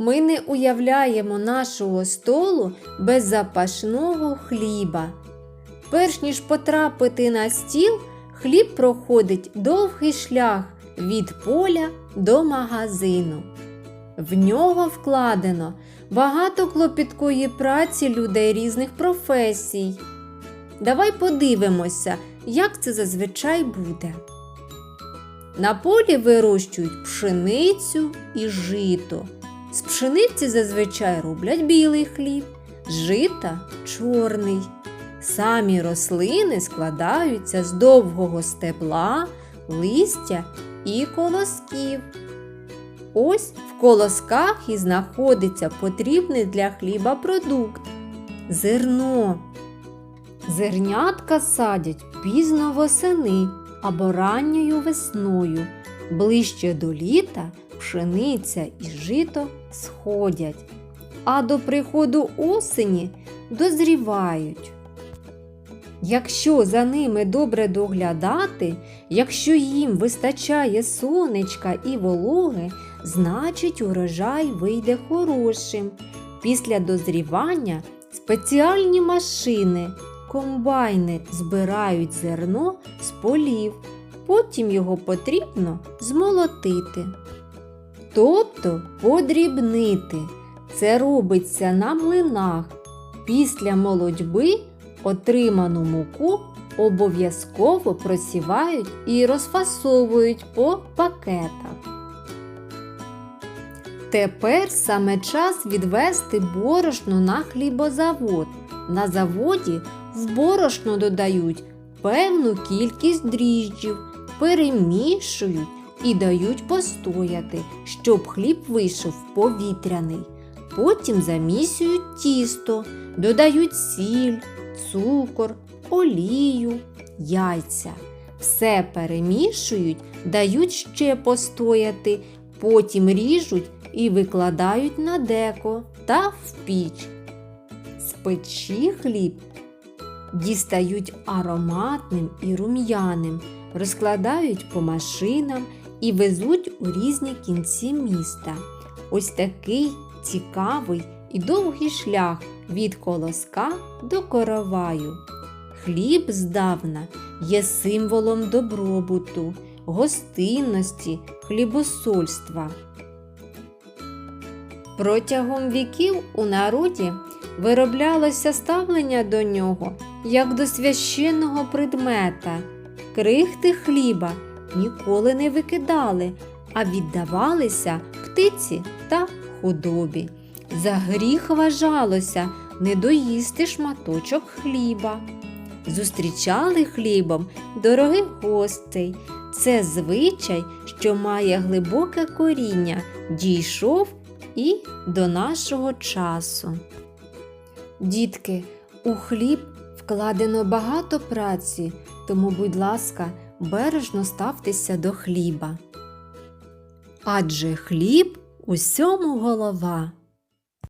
Ми не уявляємо нашого столу без запашного хліба. Перш ніж потрапити на стіл, хліб проходить довгий шлях від поля до магазину. В нього вкладено багато клопіткої праці людей різних професій. Давай подивимося, як це зазвичай буде. На полі вирощують пшеницю і жито. Пшениці зазвичай роблять білий хліб, жита чорний. Самі рослини складаються з довгого стебла, листя і колосків. Ось в колосках і знаходиться потрібний для хліба продукт зерно. Зернятка садять пізно восени або ранньою весною. Ближче до літа пшениця і жито сходять, а до приходу осені дозрівають. Якщо за ними добре доглядати, якщо їм вистачає сонечка і вологи, значить урожай вийде хорошим. Після дозрівання спеціальні машини, комбайни збирають зерно з полів, потім його потрібно змолотити. Тобто подрібнити. Це робиться на млинах. Після молодьби отриману муку обов'язково просівають і розфасовують по пакетах. Тепер саме час відвести борошно на хлібозавод. На заводі в борошно додають певну кількість дріжджів, перемішують і дають постояти, щоб хліб вийшов повітряний. Потім замісюють тісто, додають сіль, цукор, олію, яйця. Все перемішують, дають ще постояти, потім ріжуть і викладають на деко та в піч. З печі хліб дістають ароматним і рум'яним, розкладають по машинам і везуть у різні кінці міста. Ось такий цікавий і довгий шлях від колоска до короваю. Хліб здавна є символом добробуту, гостинності, хлібосольства. Протягом віків у народі вироблялося ставлення до нього як до священного предмета. Крихти хліба ніколи не викидали, а віддавалися птиці та худобі. За гріх вважалося не доїсти шматочок хліба. Зустрічали хлібом дорогих гостей. Це звичай, що має глибоке коріння, дійшов і до нашого часу. Дітки, у хліб вкладено багато праці, тому, будь ласка, бережно ставтеся до хліба. Адже хліб усьому голова.